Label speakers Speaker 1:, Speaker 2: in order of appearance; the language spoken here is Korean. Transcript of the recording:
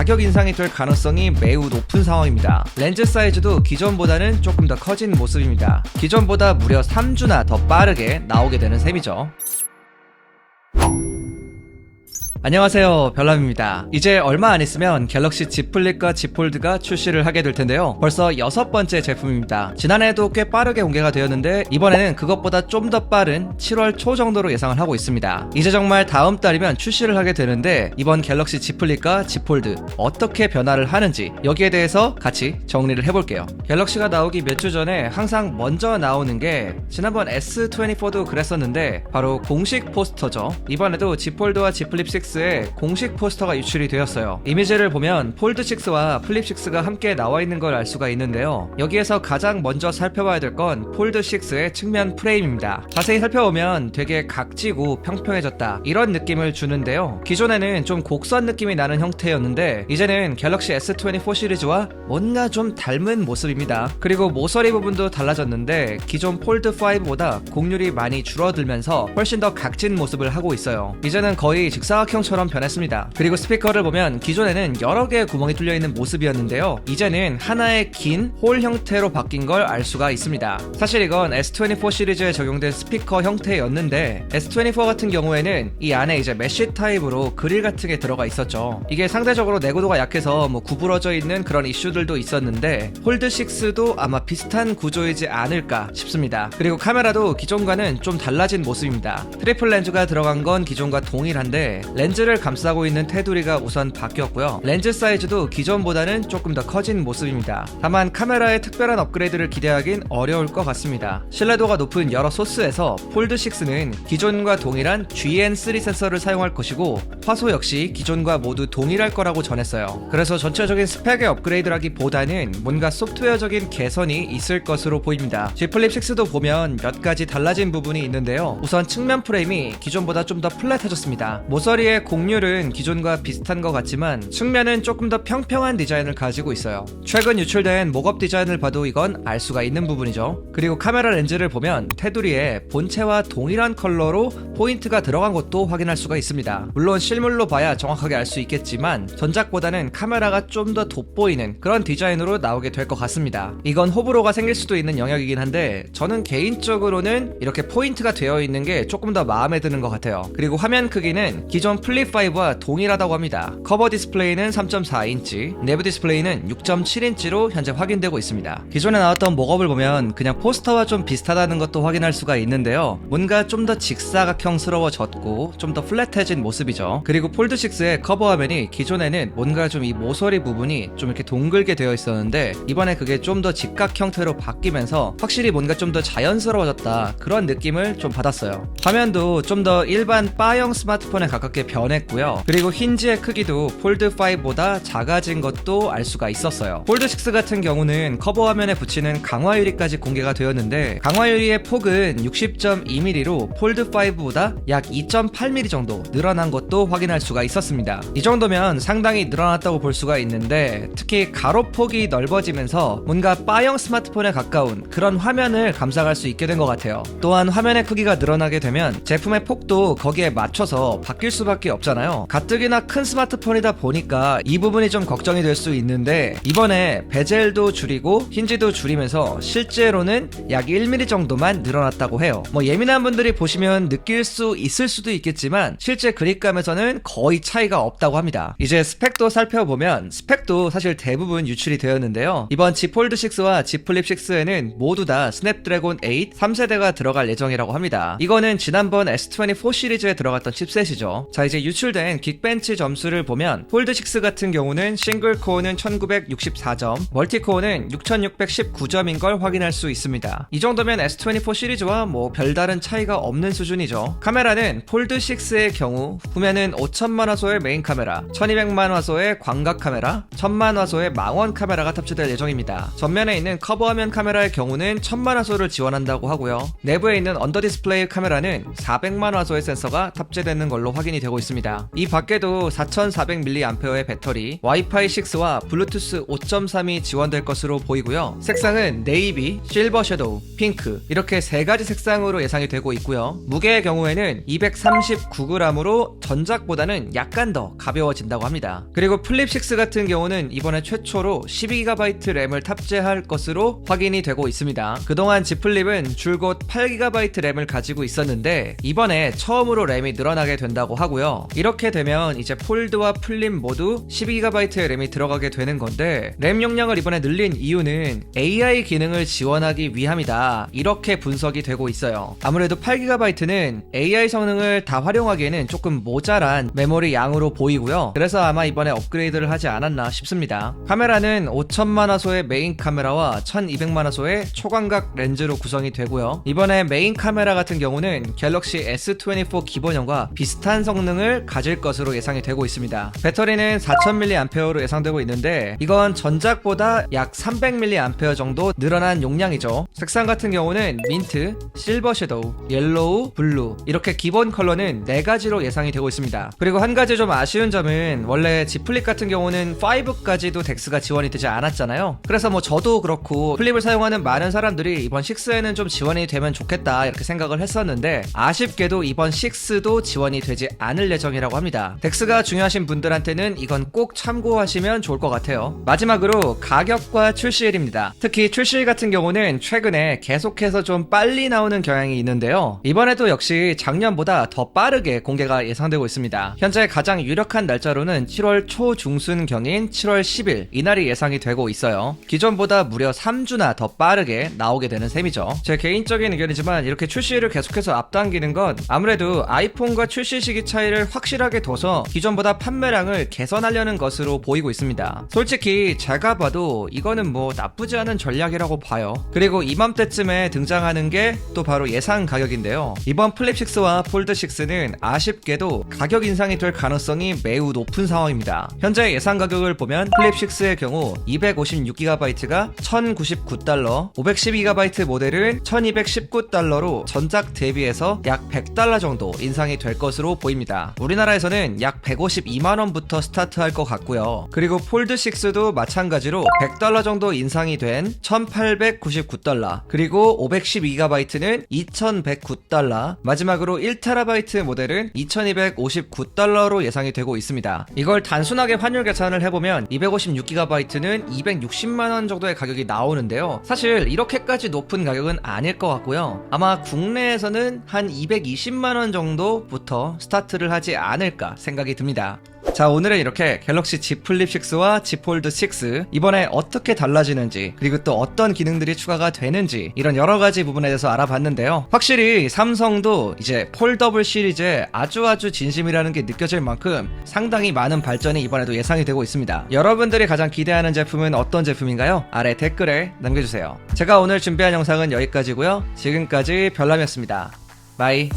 Speaker 1: 가격 인상이 될 가능성이 매우 높은 상황입니다. 렌즈 사이즈도 기존보다는 조금 더 커진 모습입니다. 기존보다 무려 3주나 더 빠르게 나오게 되는 셈이죠. 안녕하세요 별남입니다. 이제 얼마 안 있으면 갤럭시 Z 플립과 Z 폴드가 출시를 하게 될 텐데요. 벌써 여섯 번째 제품입니다. 지난해에도 꽤 빠르게 공개가 되었는데 이번에는 그것보다 좀 더 빠른 7월 초 정도로 예상을 하고 있습니다. 이제 정말 다음 달이면 출시를 하게 되는데 이번 갤럭시 Z 플립과 Z 폴드 어떻게 변화를 하는지 여기에 대해서 같이 정리를 해볼게요. 갤럭시가 나오기 몇 주 전에 항상 먼저 나오는 게 지난번 S24도 그랬었는데 바로 공식 포스터죠. 이번에도 Z 폴드와 Z 플립 6의 공식 포스터가 유출이 되었어요. 이미지를 보면 폴드 6와 플립 6가 함께 나와 있는 걸 알 수가 있는데요. 여기에서 가장 먼저 살펴봐야 될 건 폴드 6의 측면 프레임입니다. 자세히 살펴보면 되게 각지고 평평해졌다 이런 느낌을 주는데요. 기존에는 좀 곡선 느낌이 나는 형태였는데 이제는 갤럭시 S24 시리즈와 뭔가 좀 닮은 모습입니다. 그리고 모서리 부분도 달라졌는데 기존 폴드 5보다 곡률이 많이 줄어들면서 훨씬 더 각진 모습을 하고 있어요. 이제는 거의 직사각형 처럼 변했습니다. 그리고 스피커를 보면 기존에는 여러 개의 구멍이 뚫려 있는 모습이었는데요. 이제는 하나의 긴 홀 형태로 바뀐 걸 알 수가 있습니다. 사실 이건 S24 시리즈에 적용된 스피커 형태였는데 S24 같은 경우에는 이 안에 이제 메쉬 타입으로 그릴 같은 게 들어가 있었죠. 이게 상대적으로 내구도가 약해서 뭐 구부러져 있는 그런 이슈들도 있었는데 홀드 6도 아마 비슷한 구조이지 않을까 싶습니다. 그리고 카메라도 기존과는 좀 달라진 모습입니다. 트리플 렌즈가 들어간 건 기존과 동일한데 렌즈 를 감싸고 있는 테두리가 우선 바뀌었고요. 렌즈 사이즈도 기존보다는 조금 더 커진 모습입니다. 다만 카메라에 특별한 업그레이드를 기대하긴 어려울 것 같습니다. 신뢰도가 높은 여러 소스에서 폴드 6는 기존과 동일한 GN3 센서를 사용할 것이고 화소 역시 기존과 모두 동일할 거라고 전했어요. 그래서 전체적인 스펙의 업그레이드라기보다는 뭔가 소프트웨어적인 개선이 있을 것으로 보입니다. G 플립 6도 보면 몇 가지 달라진 부분이 있는데요. 우선 측면 프레임이 기존보다 좀 더 플랫해졌습니다. 모서리 의 곡률은 기존과 비슷한 것 같지만 측면은 조금 더 평평한 디자인을 가지고 있어요. 최근 유출된 목업 디자인을 봐도 이건 알 수가 있는 부분이죠. 그리고 카메라 렌즈를 보면 테두리에 본체와 동일한 컬러로 포인트가 들어간 것도 확인할 수가 있습니다. 물론 실물로 봐야 정확하게 알 수 있겠지만 전작보다는 카메라가 좀 더 돋보이는 그런 디자인으로 나오게 될 것 같습니다. 이건 호불호가 생길 수도 있는 영역이긴 한데 저는 개인적으로는 이렇게 포인트가 되어 있는 게 조금 더 마음에 드는 것 같아요. 그리고 화면 크기는 기존 플립 5와 동일하다고 합니다. 커버 디스플레이는 3.4인치, 내부 디스플레이는 6.7인치로 현재 확인되고 있습니다. 기존에 나왔던 목업을 보면 그냥 포스터와 좀 비슷하다는 것도 확인할 수가 있는데요. 뭔가 좀 더 직사각형스러워졌고 좀 더 플랫해진 모습이죠. 그리고 폴드 6의 커버 화면이 기존에는 뭔가 좀 이 모서리 부분이 좀 이렇게 동글게 되어 있었는데 이번에 그게 좀 더 직각 형태로 바뀌면서 확실히 뭔가 좀 더 자연스러워졌다 그런 느낌을 좀 받았어요. 화면도 좀 더 일반 바형 스마트폰에 가깝게 변 했고요. 그리고 힌지의 크기도 폴드 5보다 작아진 것도 알 수가 있었어요. 폴드 6 같은 경우는 커버 화면에 붙이는 강화 유리까지 공개가 되었는데 강화 유리의 폭은 60.2mm로 폴드 5보다 약 2.8mm 정도 늘어난 것도 확인할 수가 있었습니다. 이 정도면 상당히 늘어났다고 볼 수가 있는데 특히 가로폭이 넓어지면서 뭔가 바형 스마트폰에 가까운 그런 화면을 감상할 수 있게 된 것 같아요. 또한 화면의 크기가 늘어나게 되면 제품의 폭도 거기에 맞춰서 바뀔 수밖에 없잖아요. 가뜩이나 큰 스마트폰이다 보니까 이 부분이 좀 걱정이 될 수 있는데 이번에 베젤도 줄이고 힌지도 줄이면서 실제로는 약 1mm 정도만 늘어났다고 해요. 뭐 예민한 분들이 보시면 느낄 수 있을 수도 있겠지만 실제 그립감에서는 거의 차이가 없다고 합니다. 이제 스펙도 살펴보면 스펙도 사실 대부분 유출이 되었는데요. 이번 G 폴드 6와 G 플립 6에는 모두 다 스냅드래곤 8 3세대가 들어갈 예정이라고 합니다. 이거는 지난번 S24 시리즈에 들어갔던 칩셋이죠. 자 이제 유출된 긱벤치 점수를 보면 폴드 6 같은 경우는 싱글 코어는 1964점, 멀티 코어는 6619점인 걸 확인할 수 있습니다. 이 정도면 S24 시리즈와 뭐 별다른 차이가 없는 수준이죠. 카메라는 폴드 6의 경우 후면은 5천만 화소의 메인 카메라, 1200만 화소의 광각 카메라, 1000만 화소의 망원 카메라가 탑재될 예정입니다. 전면에 있는 커버 화면 카메라의 경우는 1000만 화소를 지원한다고 하고요. 내부에 있는 언더 디스플레이 카메라는 400만 화소의 센서가 탑재되는 걸로 확인이 되고 있습니다. 이 밖에도 4400mAh의 배터리, 와이파이 6와 블루투스 5.3이 지원될 것으로 보이고요. 색상은 네이비, 실버 섀도우, 핑크 이렇게 세 가지 색상으로 예상이 되고 있고요. 무게의 경우에는 239g으로 전작보다는 약간 더 가벼워진다고 합니다. 그리고 플립 6 같은 경우는 이번에 최초로 12GB 램을 탑재할 것으로 확인이 되고 있습니다. 그동안 Z 플립은 줄곧 8GB 램을 가지고 있었는데 이번에 처음으로 램이 늘어나게 된다고 하고요. 이렇게 되면 이제 폴드와 플립 모두 12GB의 램이 들어가게 되는 건데 램 용량을 이번에 늘린 이유는 AI 기능을 지원하기 위함이다. 이렇게 분석이 되고 있어요. 아무래도 8GB는 AI 성능을 다 활용하기에는 조금 모자란 메모리 양으로 보이고요. 그래서 아마 이번에 업그레이드를 하지 않았나 싶습니다. 카메라는 5천만 화소의 메인 카메라와 1200만 화소의 초광각 렌즈로 구성이 되고요. 이번에 메인 카메라 같은 경우는 갤럭시 S24 기본형과 비슷한 성능을 가질 것으로 예상이 되고 있습니다. 배터리는 4000mAh로 예상되고 있는데 이건 전작보다 약 300mAh 정도 늘어난 용량이죠. 색상 같은 경우는 민트, 실버 섀도우, 옐로우, 블루 이렇게 기본 컬러는 4가지로 예상이 되고 있습니다. 그리고 한 가지 좀 아쉬운 점은 원래 Z 플립 같은 경우는 5까지도 덱스가 지원이 되지 않았잖아요. 그래서 뭐 저도 그렇고 플립을 사용하는 많은 사람들이 이번 6에는 좀 지원이 되면 좋겠다 이렇게 생각을 했었는데 아쉽게도 이번 6도 지원이 되지 않을 예정이라고 합니다. 덱스가 중요하신 분들한테는 이건 꼭 참고하시면 좋을 것 같아요. 마지막으로 가격과 출시일입니다. 특히 출시일 같은 경우는 최근에 계속해서 좀 빨리 나오는 경향이 있는데요. 이번에도 역시 작년보다 더 빠르게 공개가 예상되고 있습니다. 현재 가장 유력한 날짜로는 7월 초중순경인 7월 10일 이날이 예상이 되고 있어요. 기존보다 무려 3주나 더 빠르게 나오게 되는 셈이죠. 제 개인적인 의견이지만 이렇게 출시를 계속해서 앞당기는 건 아무래도 아이폰과 출시 시기 차이를 확실하게 둬서 기존보다 판매량을 개선하려는 것으로 보이고 있습니다. 솔직히 제가 봐도 이거는 뭐 나쁘지 않은 전략이라고 봐요. 그리고 이맘때쯤에 등장하는 게 또 바로 예상 가격인데요. 이번 플립 6와 폴드 6는 아쉽게도 가격 인상이 될 가능성이 매우 높은 상황입니다. 현재 예상 가격을 보면 플립 6의 경우 256GB가 1099달러, 512GB 모델은 1219달러로 전작 대비해서 약 100달러 정도 인상이 될 것으로 보입니다. 우리나라에서는 약 152만원부터 스타트할 것 같고요. 그리고 폴드 6도 마찬가지로 100달러 정도 인상이 된 1899달러, 그리고 512GB는 2109달러, 마지막으로 1TB 모델은 2259달러로 예상이 되고 있습니다. 이걸 단순하게 환율 계산을 해보면 256GB는 260만원 정도의 가격이 나오는데요. 사실 이렇게까지 높은 가격은 아닐 것 같고요. 아마 국내에서는 한 220만원 정도부터 스타트를 하지 않을까 생각이 듭니다. 자 오늘은 이렇게 갤럭시 Z 플립 6와 Z 폴드 6 이번에 어떻게 달라지는지 그리고 또 어떤 기능들이 추가가 되는지 이런 여러 가지 부분에 대해서 알아봤는데요. 확실히 삼성도 이제 폴더블 시리즈에 아주 아주 진심이라는 게 느껴질 만큼 상당히 많은 발전이 이번에도 예상이 되고 있습니다. 여러분들이 가장 기대하는 제품은 어떤 제품인가요? 아래 댓글에 남겨주세요. 제가 오늘 준비한 영상은 여기까지고요. 지금까지 별남이었습니다. 바이